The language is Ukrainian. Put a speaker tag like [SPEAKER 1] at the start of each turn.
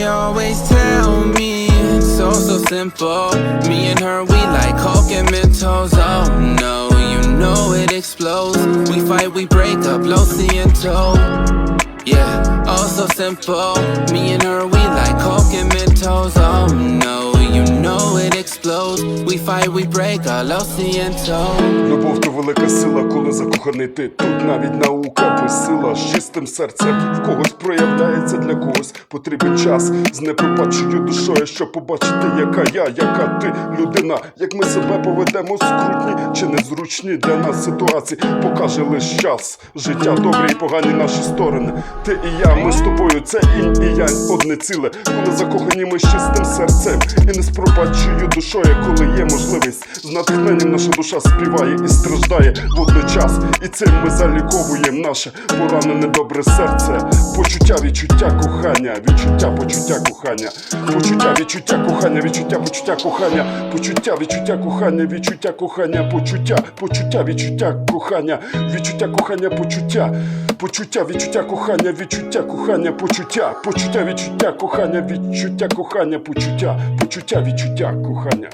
[SPEAKER 1] They always tell me it's so so simple. Me and her, we like coke and Mentos. Oh no, you know it explodes. We fight, we break up, low Ciento. Yeah, all so simple. Me and her, we like coke and Mentos. Oh no, you know it explodes. We fight, we break up, low Ciento.
[SPEAKER 2] Любов то велика сила, коли закоханий ти. Тут навіть наука безсила з чистим серцем в когось проявляється для когось. Потрібен час з непропачою душою, щоб побачити, яка я, яка ти людина, як ми себе поведемо скрутні чи незручні для нас ситуації. Покаже лиш час. Життя добрі і погані наші сторони. Ти і я, ми з тобою, це інь і янь, одне ціле. Коли закохані ми з чистим серцем і не з пропачою душою, коли є можливість. З натхненням наша душа співає і страждає водночас. І цим ми заліковуємо наше поранене добре серце. Почуття, відчуття кохання, відчуття, почуття кохання, почуття, відчуття кохання, відчуття, почуття кохання, почуття, відчуття кохання, відчуття кохання, почуття, почуття, відчуття кохання, відчуття кохання, почуття. Почуття, відчуття кохання, відчуття кохання, почуття, почуття, відчуття кохання, відчуття кохання, почуття, почуття, відчуття кохання.